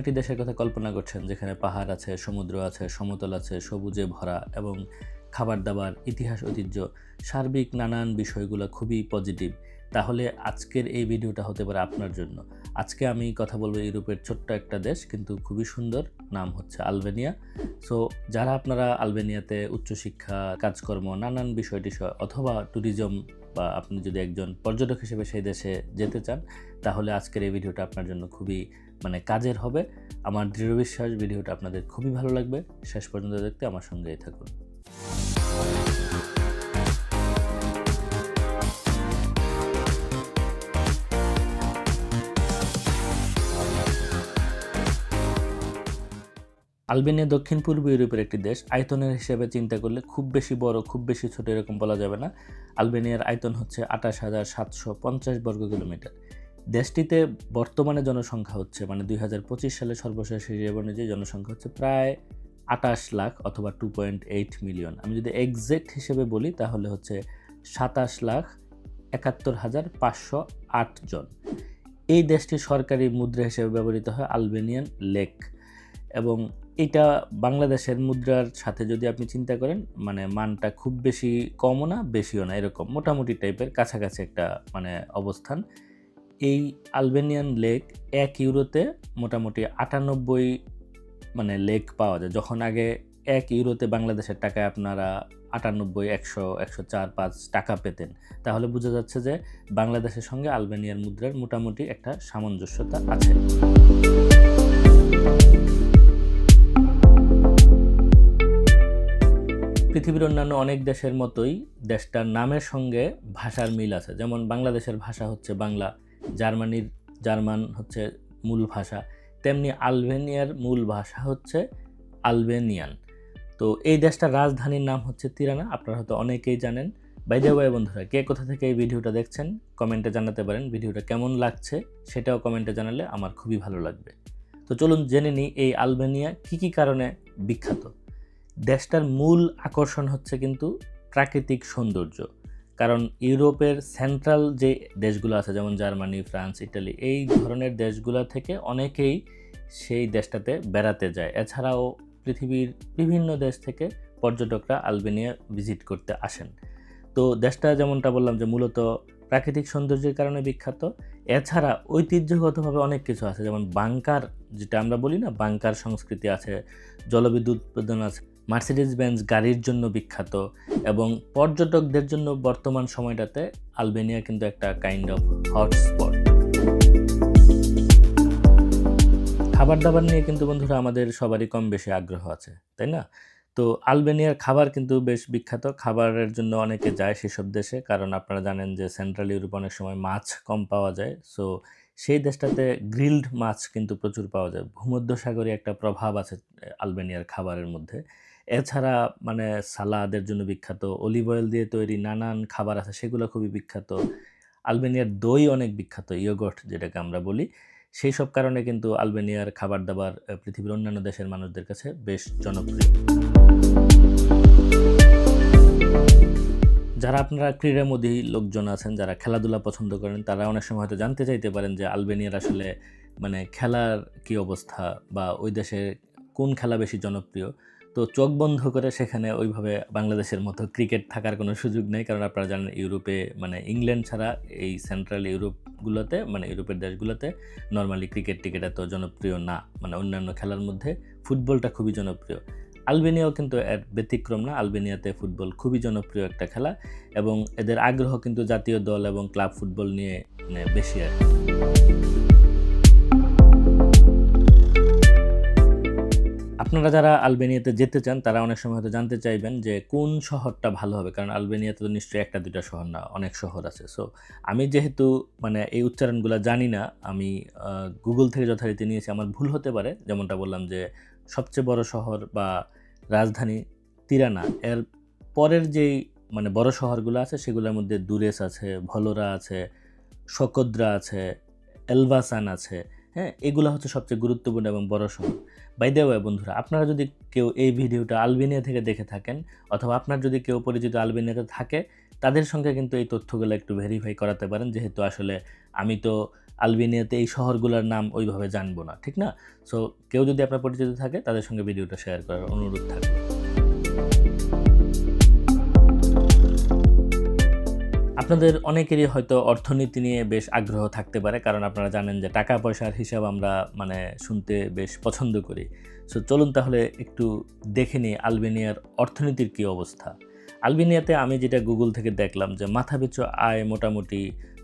একটি দেশের কথা কল্পনা করছেন, যেখানে পাহাড় আছে, সমুদ্র আছে, সমতল আছে, সবুজে ভরা এবং খাবার দাবার ইতিহাস, ঐতিহ্য, সার্বিক নানান বিষয়গুলো খুবই পজিটিভ তাহলে আজকের এই ভিডিওটা হতে পারে আপনার জন্য। আজকে আমি কথা বলব ইউরোপের ছোট্ট একটা দেশ, কিন্তু খুবই সুন্দর, নাম হচ্ছে আলবেনিয়া। সো যারা আপনারা আলবেনিয়াতে উচ্চশিক্ষা, কাজকর্ম, নানান বিষয় টিষয় অথবা ট্যুরিজম বা আপনি যদি একজন পর্যটক হিসেবে সেই দেশে যেতে চান, তাহলে আজকের এই ভিডিওটা আপনার জন্য খুবই মানে কাজের হবে। আমার দৃঢ় বিশ্বাস, ভিডিওটা আপনাদের খুবই ভালো লাগবে। শেষ পর্যন্ত দেখতে আমার সঙ্গেই থাকুন। আলবেনিয়া দক্ষিণ পূর্ব ইউরোপের একটি দেশ, আয়তনের হিসেবে চিন্তা করলে খুব বেশি বড়, খুব বেশি ছোট এরকম বলা যাবে না। আলবেনিয়ার আয়তন হচ্ছে আঠাশ হাজার সাতশো পঞ্চাশ বর্গ কিলোমিটার। দেশটিতে বর্তমানে জনসংখ্যা হচ্ছে মানে দুই হাজার পঁচিশ সালে সর্বশেষ হিসেব অনুযায়ী জনসংখ্যা হচ্ছে প্রায় আটাশ লাখ অথবা টু পয়েন্ট এইট মিলিয়ন আমি যদি এক্সাক্ট হিসেবে বলি, তাহলে হচ্ছে সাতাশ লাখ একাত্তর হাজার পাঁচশো আট জন। এই দেশটি সরকারি মুদ্রা হিসেবে ব্যবহৃত হয় আলবেনিয়ান লেক। এবং এটা বাংলাদেশের মুদ্রার সাথে যদি আপনি চিন্তা করেন মানে মানটা খুব বেশি কমও না, বেশিও না, এরকম মোটামুটি টাইপের কাছাকাছি একটা মানে অবস্থান। এই আলবেনিয়ান লেক এক ইউরোতে মোটামুটি আটানব্বই মানে লেক পাওয়া যায়। যখন আগে এক ইউরোতে বাংলাদেশের টাকায় আপনারা আটানব্বই, একশো একশো চার, পাঁচ টাকা পেতেন। তাহলে বোঝা যাচ্ছে যে বাংলাদেশের সঙ্গে আলবেনিয়ার মুদ্রার মোটামুটি একটা সামঞ্জস্যতা আছে। পৃথিবীর অন্যান্য অনেক দেশের মতোই দেশটার নামের সঙ্গে ভাষার মিল আছে। যেমন বাংলাদেশের ভাষা হচ্ছে বাংলা। জার্মানির জার্মান হচ্ছে মূল ভাষা, তেমনি আলবেনিয়ার মূল ভাষা হচ্ছে আলবেনিয়ান। তো এই দেশটার রাজধানীর নাম হচ্ছে তিরানা, আপনারা হয়তো অনেকেই জানেন। বাইদে বাই বন্ধুরা, কে কোথা থেকে এই ভিডিওটা দেখছেন, কমেন্টে জানাতে পারেন ভিডিওটা কেমন লাগছে, সেটাও কমেন্টে জানালে আমার খুবই ভালো লাগবে। তো চলুন জেনে নিই, এই আলবেনিয়া কী কী কারণে বিখ্যাত? দেশটার মূল আকর্ষণ হচ্ছে কিন্তু প্রাকৃতিক সৌন্দর্য। কারণ ইউরোপের সেন্ট্রাল যে দেশগুলো আছে, যেমন জার্মানি, ফ্রান্স, ইটালি, এই ধরনের দেশগুলো থেকে অনেকেই সেই দেশটাতে বেড়াতে যায়। এছাড়াও পৃথিবীর বিভিন্ন দেশ থেকে পর্যটকরা আলবেনিয়া ভিজিট করতে আসেন। তো দেশটা যেমনটা বললাম যে মূলত প্রাকৃতিক সৌন্দর্যের কারণে বিখ্যাত। এছাড়া ঐতিহ্যগতভাবে অনেক কিছু আছে, যেমন বাংকার, যেটা আমরা বলি না, বাংকার সংস্কৃতি আছে, জলবিদ্যুৎ উৎপাদন আছে। মার্সিডিজ বেঞ্জ গাড়ির জন্য বিখ্যাত এবং পর্যটকদের জন্য বর্তমান সময়টাতে আলবেনিয়া কিন্তু একটা কাইন্ড অফ হটস্পট খাবার দাবার নিয়ে কিন্তু বন্ধুরা আমাদের সবারই কম বেশি আগ্রহ আছে, তাই না? তো আলবেনিয়ার খাবার কিন্তু বেশ বিখ্যাত। খাবারের জন্য অনেকে যায় সেসব দেশে, কারণ আপনারা জানেন যে সেন্ট্রাল ইউরোপ অনেক সময় মাছ কম পাওয়া যায়। সো সেই দেশটাতে গ্রিলড মাছ কিন্তু প্রচুর পাওয়া যায়। ভূমধ্যসাগরী একটা প্রভাব আছে আলবেনিয়ার খাবারের মধ্যে। এছাড়া মানে সালাদের জন্য বিখ্যাত অলিভ অয়েল দিয়ে তৈরি নানান খাবার আছে, সেগুলো খুবই বিখ্যাত। আলবেনিয়ার দই অনেক বিখ্যাত ইয়োগট যেটাকে আমরা বলি। সেই সব কারণে কিন্তু আলবেনিয়ার খাবার দাবার পৃথিবীর অন্যান্য দেশের মানুষদের কাছে বেশ জনপ্রিয়। যারা আপনারা ক্রীড়ামোদী লোকজন আছেন, যারা খেলাধুলা পছন্দ করেন, তারা অনেক সময় হয়তো জানতে চাইতে পারেন যে আলবেনিয়ার আসলে মানে খেলার কি অবস্থা বা ওই দেশে কোন খেলা বেশি জনপ্রিয়। তো চোখ বন্ধ করে সেখানে ওইভাবে বাংলাদেশের মতো ক্রিকেট থাকার কোনো সুযোগ নেই। কারণ আপনারা জানেন ইউরোপে মানে ইংল্যান্ড ছাড়া এই সেন্ট্রাল ইউরোপগুলোতে মানে ইউরোপের দেশগুলোতে নর্মালি ক্রিকেট টিকেট এত জনপ্রিয় না। মানে অন্যান্য খেলার মধ্যে ফুটবলটা খুবই জনপ্রিয়। আলবেনিয়াও কিন্তু এর ব্যতিক্রম না। আলবেনিয়াতে ফুটবল খুবই জনপ্রিয় একটা খেলা এবং এদের আগ্রহ কিন্তু জাতীয় দল এবং ক্লাব ফুটবল নিয়ে মানে বেশি আর আপনারা যারা আলবেনিয়াতে যেতে চান, তারা অনেক সময় হয়তো জানতে চাইবেন যে কোন শহরটা ভালো হবে, কারণ আলবেনিয়াতে তো নিশ্চয়ই একটা দুটা শহর না, অনেক শহর আছে। সো আমি যেহেতু মানে এই উচ্চারণগুলো জানি না, আমি গুগল থেকে যথারীতি নিয়েছি, আমার ভুল হতে পারে, যেমনটা বললাম যে সবচেয়ে বড় শহর বা রাজধানী তিরানা, এর পরের যেই মানে বড় শহরগুলো আছে, সেগুলোর মধ্যে দুরেস আছে, ভলোরা আছে, শকদ্রা আছে, এলভাসান আছে হ্যাঁ এগুলো হচ্ছে সবচেয়ে গুরুত্বপূর্ণ এবং বড় শহর। বাই দে ওয়ে বন্ধুরা, আপনারা যদি কেউ এই ভিডিওটা আলবেনিয়া থেকে দেখে থাকেন অথবা আপনার যদি কেউ পরিচিত আলবেনিয়াতে থাকে, তাদের সঙ্গে কিন্তু এই তথ্যগুলো একটু ভেরিফাই করাতে পারেন। যেহেতু আসলে আমি তো আলবেনিয়াতে এই শহরগুলোর নাম ওইভাবে জানব না, ঠিক না? সো কেউ যদি আপনার পরিচিত থাকে, তাদের সঙ্গে ভিডিওটা শেয়ার করার অনুরোধ থাকবে। আপনাদের অনেকেরই হয়তো অর্থনীতি নিয়ে বেশ আগ্রহ থাকতে পারে, কারণ আপনারা জানেন যে টাকা পয়সার হিসাব আমরা মানে শুনতে বেশ পছন্দ করি। সো চলুন তাহলে একটু দেখে নিই আলবেনিয়ার অর্থনীতির কী অবস্থা। আলবেনিয়াতে আমি যেটা গুগল থেকে দেখলাম যে মাথাপিছু আয় মোটামুটি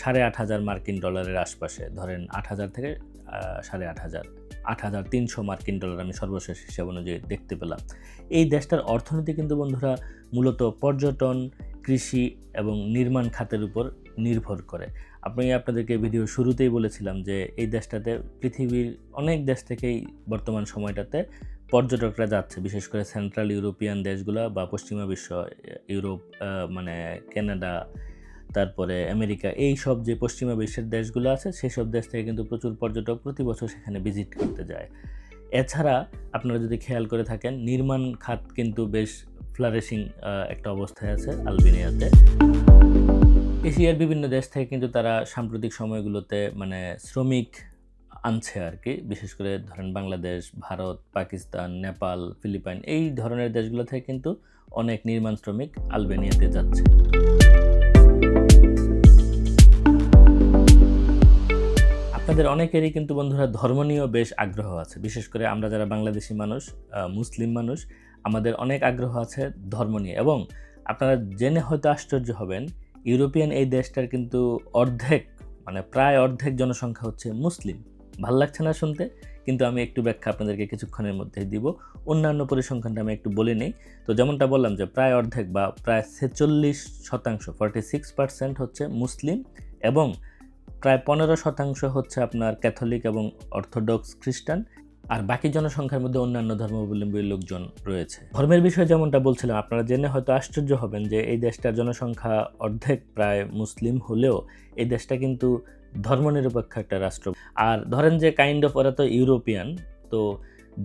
সাড়ে আট হাজার মার্কিন ডলারের আশপাশে, ধরেন আট হাজার থেকে সাড়ে আট হাজার আট হাজার তিনশো মার্কিন ডলার আমি সর্বশেষ হিসাব অনুযায়ী দেখতে পেলাম। এই দেশটার অর্থনীতি কিন্তু বন্ধুরা মূলত পর্যটন কৃষি এবং নির্মাণ খাতের উপর নির্ভর করে। আপনি আপনাদেরকে ভিডিও শুরুতেই বলেছিলাম যে এই দেশটাতে পৃথিবীর অনেক দেশ থেকেই বর্তমান সময়টাতে পর্যটকরা যাচ্ছে, বিশেষ করে সেন্ট্রাল ইউরোপিয়ান দেশগুলো বা পশ্চিমা বিশ্ব ইউরোপ মানে কানাডা তারপরে আমেরিকা এই সব যে পশ্চিমা বিশ্বের দেশগুলো আছে, সেই সব দেশ থেকে কিন্তু প্রচুর পর্যটক প্রতি বছর সেখানে ভিজিট করতে যায়। এছাড়া আপনারা যদি খেয়াল করে থাকেন, নির্মাণ খাত কিন্তু বেশ ফ্লারিশিং একটা অবস্থায় আছে আলবেনিয়াতে। এশিয়ার বিভিন্ন দেশ থেকে কিন্তু তারা সাম্প্রতিক সময়গুলোতে মানে শ্রমিক আনছে আর কি। বিশেষ করে ধরেন বাংলাদেশ, ভারত, পাকিস্তান, নেপাল, ফিলিপাইন, এই ধরনের দেশগুলো থেকে কিন্তু অনেক নির্মাণ শ্রমিক আলবেনিয়াতে যাচ্ছে। আপনাদের অনেকেরই কিন্তু বন্ধুরা ধর্ম নিয়েও বেশ আগ্রহ আছে। বিশেষ করে আমরা যারা বাংলাদেশি মানুষ মুসলিম মানুষ আমাদের অনেক আগ্রহ আছে ধর্ম নিয়ে। এবং আপনারা জেনে হয়তো আশ্চর্য হবেন, ইউরোপিয়ান এই দেশটার কিন্তু অর্ধেক মানে প্রায় অর্ধেক জনসংখ্যা হচ্ছে মুসলিম। ভালো লাগছে না শুনতে? কিন্তু আমি একটু ব্যাখ্যা আপনাদেরকে কিছুক্ষণের মধ্যে দিব। অন্যান্য পরিসংখ্যানটা আমি একটু বলে নিই। তো যেমনটা বললাম যে প্রায় অর্ধেক বা প্রায় ছেচল্লিশ শতাংশ ফর্টি সিক্স পার্সেন্ট হচ্ছে মুসলিম এবং প্রায় পনেরো শতাংশ হচ্ছে আপনার ক্যাথলিক এবং অর্থোডক্স খ্রিস্টান। আর বাকি জনসংখ্যার মধ্যে অন্যান্য ধর্মাবলম্বী লোকজন রয়েছে। ধর্মের বিষয়ে যেমনটা বলছিলাম, আপনারা জেনে হয়তো আশ্চর্য হবেন যে এই দেশটার জনসংখ্যা অর্ধেক প্রায় মুসলিম হলেও এই দেশটা কিন্তু ধর্মনিরপেক্ষ একটা রাষ্ট্র। আর ধরেন যে কাইন্ড অফ ওরা তো ইউরোপিয়ান, তো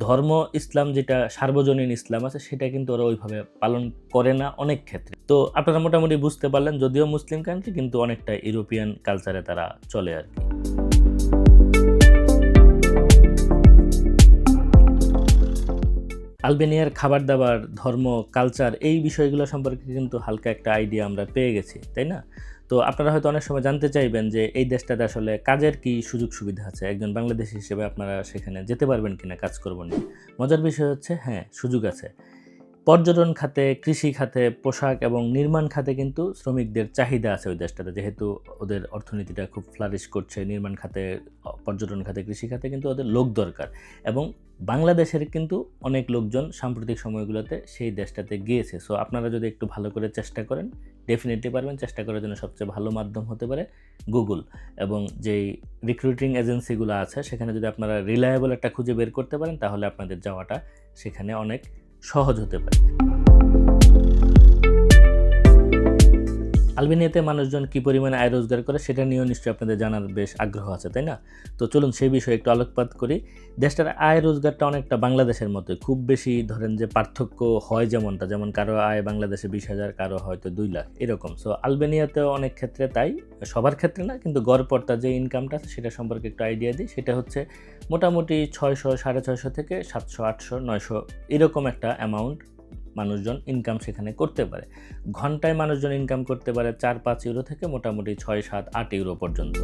ধর্ম ইসলাম যেটা সার্বজনীন ইসলাম আছে, সেটা কিন্তু ওরা ওইভাবে পালন করে না অনেক ক্ষেত্রে। তো আপনারা মোটামুটি বুঝতে পারলেন, যদিও মুসলিম কান্ট্রি কিন্তু অনেকটা ইউরোপিয়ান কালচারে তারা চলে আর কি। আলবেনিয়ার খাবার দাবার ধর্ম কালচার এই বিষয়গুলো সম্পর্কে কিন্তু হালকা একটা আইডিয়া আমরা পেয়ে গেছি, তাই না? তো আপনারা হয়তো অনেক সময় জানতে চাইবেন যে এই দেশটাতে আসলে কাজের কি সুযোগ সুবিধা আছে? একজন বাংলাদেশি হিসেবে আপনারা সেখানে যেতে পারবেন কিনা কাজ করবেন মজার বিষয় হচ্ছে হ্যাঁ সুযোগ আছে। পর্যটন খাতে, কৃষি খাতে, পোশাক এবং নির্মাণ খাতে কিন্তু শ্রমিকদের চাহিদা আছে ওই দেশটাতে। যেহেতু ওদের অর্থনীতিটা খুব ফ্লারিশ করছে, নির্মাণ খাতে পর্যটন খাতে, কৃষি খাতে কিন্তু ওদের লোক দরকার। এবং বাংলাদেশের কিন্তু অনেক লোকজন সাম্প্রতিক সময়গুলোতে সেই দেশটাতে গিয়েছে। সো আপনারা যদি একটু ভালো করে চেষ্টা করেন ডেফিনেটলি পারবেন। চেষ্টা করার জন্য সবচেয়ে ভালো মাধ্যম হতে পারে গুগল এবং যেই রিক্রুটিং এজেন্সিগুলো আছে, সেখানে যদি আপনারা রিলায়েবল একটা খুঁজে বের করতে পারেন, তাহলে আপনাদের যাওয়াটা সেখানে অনেক সহজ হতে পারে। আলবেনিয়াতে মানুষজন কী পরিমাণে আয় রোজগার করে সেটা নিয়েও নিশ্চয়ই আপনাদের জানার বেশ আগ্রহ আছে, তাই না? তো চলুন সেই বিষয়ে একটু আলোকপাত করি। দেশটার আয় রোজগারটা অনেকটা বাংলাদেশের মতোই। খুব বেশি ধরেন যে পার্থক্য হয় যেমনটা, যেমন কারও আয় বাংলাদেশে বিশ হাজার, কারও হয়তো দুই লাখ, এরকম। সো আলবেনিয়াতেও অনেক ক্ষেত্রে তাই, সবার ক্ষেত্রে না, কিন্তু গড়পর্তা যে ইনকামটা আছে সেটা সম্পর্কে একটু আইডিয়া দিই। সেটা হচ্ছে মোটামুটি ছয়শো, সাড়ে ছয়শো থেকে সাতশো, আটশো, নয়শো এরকম একটা অ্যামাউন্ট মানুষজন ইনকাম সেখানে করতে পারে। ঘন্টায় মানুষজন ইনকাম করতে পারে চার পাঁচ ইউরো থেকে মোটামুটি ছয় সাত আট ইউরো পর্যন্ত।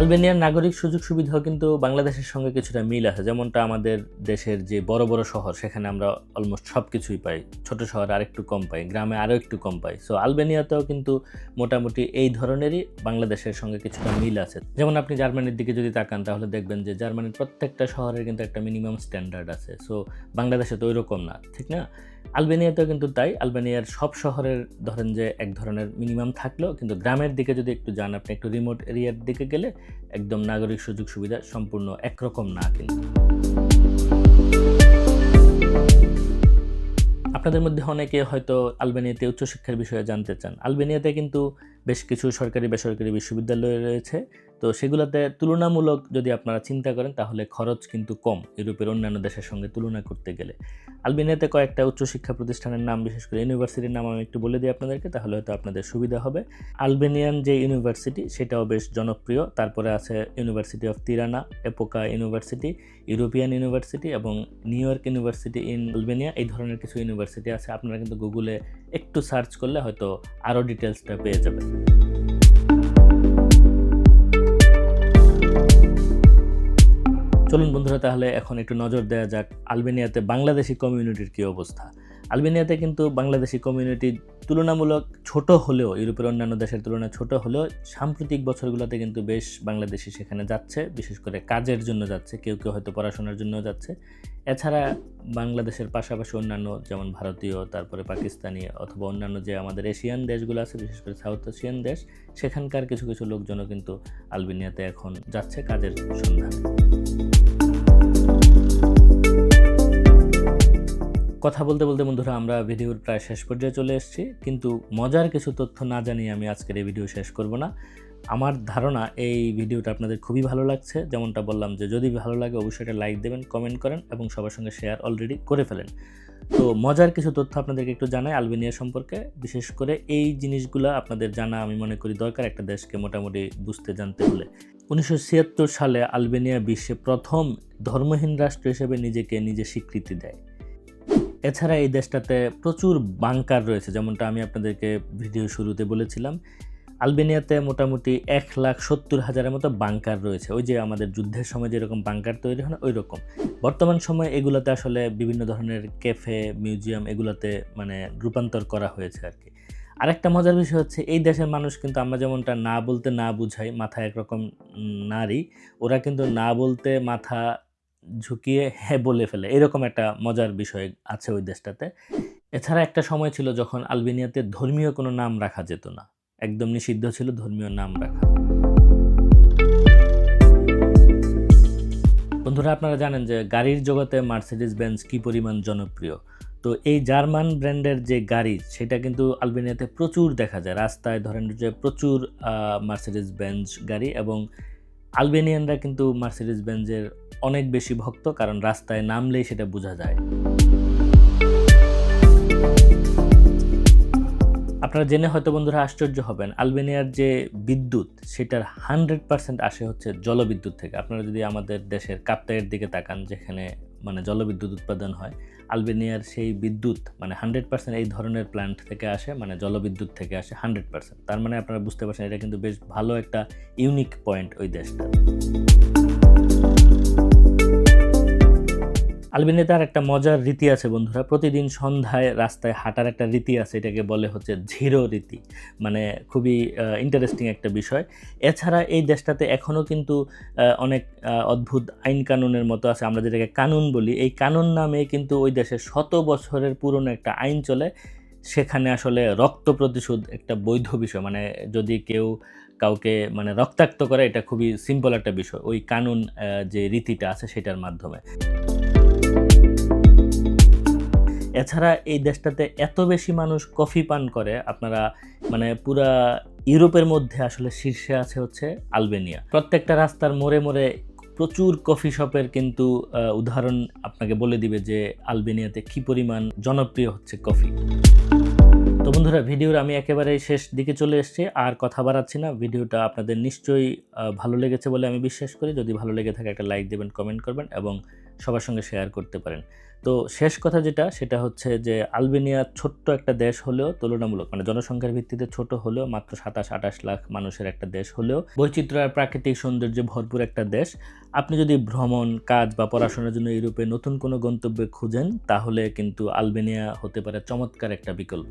আলবেনিয়ার নাগরিক সুযোগ সুবিধাও কিন্তু বাংলাদেশের সঙ্গে কিছুটা মিল আছে। যেমনটা আমাদের দেশের যে বড় বড় শহর, সেখানে আমরা অলমোস্ট সব কিছুই পাই। ছোট শহরে আরেকটু কম পাই, গ্রামে আরও একটু কম পাই। সো আলবেনিয়াতেও কিন্তু মোটামুটি এই ধরনেরই বাংলাদেশের সঙ্গে কিছুটা মিল আছে। যেমন আপনি জার্মানির দিকে যদি তাকান, তাহলে দেখবেন যে জার্মানির প্রত্যেকটা শহরের কিন্তু একটা মিনিমাম স্ট্যান্ডার্ড আছে। সো বাংলাদেশে তো ওইরকম না, ঠিক না? আলবেনিয়াতেও কিন্তু তাই। আলবেনিয়ার সব শহরের ধরেন যে এক ধরনের মিনিমাম থাকলেও কিন্তু গ্রামের দিকে যদি একটু যান, আপনি একটু রিমোট এরিয়ার দিকে গেলে একদম নাগরিক সুযোগ সুবিধা সম্পূর্ণ একরকম না কিন্তু। আপনাদের মধ্যে অনেকে হয়তো আলবেনিয়াতে উচ্চশিক্ষার বিষয়ে জানতে চান। আলবেনিয়াতে কিন্তু বেশ কিছু সরকারি বেসরকারি বিশ্ববিদ্যালয় রয়েছে। তো সেগুলোতে তুলনামূলক যদি আপনারা চিন্তা করেন, তাহলে খরচ কিন্তু কম ইউরোপের অন্যান্য দেশের সঙ্গে তুলনা করতে গেলে। আলবেনিয়াতে কয়েকটা উচ্চশিক্ষা প্রতিষ্ঠানের নাম, বিশেষ করে ইউনিভার্সিটির নাম আমি একটু বলে দিই আপনাদেরকে, তাহলে হয়তো আপনাদের সুবিধা হবে। আলবেনিয়ান যে ইউনিভার্সিটি, সেটাও বেশ জনপ্রিয়। তারপরে আছে university of Tirana, Epoka university, European university এবং New York university in Albania. এই ধরনের কিছু ইউনিভার্সিটি আছে, আপনারা কিন্তু গুগলে একটু সার্চ করলে হয়তো আরও ডিটেলসটা পেয়ে যাবেন। চলুন বন্ধুরা তাহলে এখন একটু নজর দেওয়া যাক আলবেনিয়াতে বাংলাদেশি কমিউনিটির কী অবস্থা। আলবেনিয়াতে কিন্তু বাংলাদেশি কমিউনিটি তুলনামূলক ছোট হলেও, ইউরোপের অন্যান্য দেশের তুলনায় ছোট হলেও সাম্প্রতিক বছরগুলোতে কিন্তু বেশ বাংলাদেশি সেখানে যাচ্ছে, বিশেষ করে কাজের জন্য যাচ্ছে, কেউ কেউ হয়তো পড়াশোনার জন্য যাচ্ছে। এছাড়া বাংলাদেশের পাশাপাশি অন্যান্য যেমন ভারতীয়, তারপরে পাকিস্তানি অথবা অন্যান্য যে আমাদের এশিয়ান দেশগুলো আছে, বিশেষ করে সাউথ এশিয়ান দেশ, সেখানকার কিছু কিছু লোকজনও কিন্তু আলবেনিয়াতে এখন যাচ্ছে কাজের সন্ধানে। কথা বলতে বলতে বন্ধুরা, আমরা ভিডিওর প্রায় শেষ পর্যায়ে চলে এসেছি। কিন্তু মজার কিছু তথ্য না জানিয়ে আমি আজকের এই ভিডিও শেষ করব না। আমার ধারণা, এই ভিডিওটা আপনাদের খুবই ভালো লাগছে। যেমনটা বললাম যে, যদি ভালো লাগে অবশ্যই এটা লাইক দেবেন, কমেন্ট করেন এবং সবার সঙ্গে শেয়ার অলরেডি করে ফেলেন। তো মজার কিছু তথ্য আপনাদেরকে একটু জানাই আলবেনিয়া সম্পর্কে। বিশেষ করে এই জিনিসগুলো আপনাদের জানা আমি মনে করি দরকার একটা দেশকে মোটামুটি বুঝতে, জানতে হলে। উনিশশো ছিয়াত্তর সালে আলবেনিয়া বিশ্বে প্রথম ধর্মহীন রাষ্ট্র হিসেবে নিজেকে নিজে স্বীকৃতি দেয়। এছাড়া এই দেশটাতে প্রচুর বাংকার রয়েছে, যেমনটা আমি আপনাদেরকে ভিডিও শুরুতে বলেছিলাম। আলবেনিয়াতে মোটামুটি এক লাখ সত্তর হাজারের মতো বাংকার রয়েছে। ওই যে আমাদের যুদ্ধের সময় যেরকম বাংকার তৈরি হয় ওই রকম বর্তমান সময়ে এগুলোতে আসলে বিভিন্ন ধরনের ক্যাফে, মিউজিয়াম এগুলোতে মানে রূপান্তর করা হয়েছে আর কি আরেকটা মজার বিষয় হচ্ছে, এই দেশের মানুষ কিন্তু আমরা যেমনটা না বলতে না বুঝাই মাথা একরকম নারী, ওরা কিন্তু না বলতে মাথা ঝুঁকিয়ে হ্যাঁ বলে ফেলে। এরকম একটা মজার বিষয় আছে ওই দেশটাতে। এছাড়া একটা সময় ছিল যখন আলবেনিয়াতে ধর্মীয় কোনো নাম রাখা যেত না। একদম নিষিদ্ধ ছিল ধর্মীয় নাম রাখা। বন্ধুরা, আপনারা জানেন যে গাড়ির জগতে মার্সিডিস বেঞ্চ কি পরিমাণ জনপ্রিয়? তো এই জার্মান ব্র্যান্ডের যে গাড়ি, সেটা কিন্তু আলবেনিয়াতে প্রচুর দেখা যায়। রাস্তায় ধরেন যে প্রচুর মার্সিডিস বেঞ্চ গাড়ি এবং আলবেনিয়ানরা কিন্তু মার্সিডিস বেঞ্জের অনেক বেশি ভক্ত, কারণ রাস্তায় নামলেই সেটা বোঝা যায়। আপনারা জেনে হয়তো বন্ধুরা আশ্চর্য হবেন, আলবেনিয়ার যে বিদ্যুৎ, সেটার হান্ড্রেড পার্সেন্ট আসে হচ্ছে জলবিদ্যুৎ থেকে। আপনারা যদি আমাদের দেশের কাপ্তাইয়ের দিকে তাকান, যেখানে মানে জলবিদ্যুৎ উৎপাদন হয় আলবেনিয়ার সেই বিদ্যুৎ মানে হান্ড্রেড পার্সেন্ট এই ধরনের প্ল্যান্ট থেকে আসে মানে জলবিদ্যুৎ থেকে আসে, হান্ড্রেড পার্সেন্ট। তার মানে আপনারা বুঝতে পারছেন, এটা কিন্তু বেশ ভালো একটা ইউনিক পয়েন্ট ওই দেশটা আলবেনিয়াতে আর একটা মজার রীতি আছে বন্ধুরা। প্রতিদিন সন্ধ্যায় রাস্তায় হাঁটার একটা রীতি আছে, এটাকে বলে হচ্ছে ঝিরো রীতি। মানে খুবই ইন্টারেস্টিং একটা বিষয়। এছাড়া এই দেশটাতে এখনও কিন্তু অনেক অদ্ভুত আইন কানুনের মতো আছে। আমরা যেটাকে কানুন বলি, এই কানুন নামে কিন্তু ওই দেশে শত বছরের পুরনো একটা আইন চলে। সেখানে আসলে রক্ত প্রতিশোধ একটা বৈধ বিষয়। মানে যদি কেউ কাউকে মানে রক্তাক্ত করে, এটা খুবই সিম্পল একটা বিষয়, ওই কানুন যে রীতিটা আছে সেটার মাধ্যমে। এছাড়া এই দেশটাতে এত বেশি মানুষ কফি পান করে, আপনারা মানে পুরা ইউরোপের মধ্যে আসলে শীর্ষে আছে হচ্ছে আলবেনিয়া। প্রত্যেকটা রাস্তার মোড়ে মোড়ে প্রচুর কফি শপের কিন্তু উদাহরণ আপনাকে বলে দিবে যে আলবেনিয়াতে কি পরিমাণ জনপ্রিয় হচ্ছে কফি। তো বন্ধুরা, ভিডিওর আমি একেবারে শেষ দিকে চলে এসেছি, আর কথা বাড়াচ্ছি না। ভিডিওটা আপনাদের নিশ্চয়ই ভালো লেগেছে বলে আমি বিশ্বাস করি। যদি ভালো লেগে থাকে একটা লাইক দেবেন, কমেন্ট করবেন এবং সবার সঙ্গে শেয়ার করতে পারেন। তো শেষ কথা যেটা, সেটা হচ্ছে যে আলবেনিয়া ছোট্ট একটা দেশ হলেও তুলনামূলক মানে জনসংখ্যার ভিত্তিতে ছোট হলেও মাত্র সাতাশ, আঠাশ লাখ মানুষের একটা দেশ হলেও বৈচিত্র্য আর প্রাকৃতিক সৌন্দর্যে ভরপুর একটা দেশ। আপনি যদি ভ্রমণ, কাজ বা পড়াশোনার জন্য ইউরোপে নতুন কোনো গন্তব্যে খুঁজেন, তাহলে কিন্তু আলবেনিয়া হতে পারে চমৎকার একটা বিকল্প।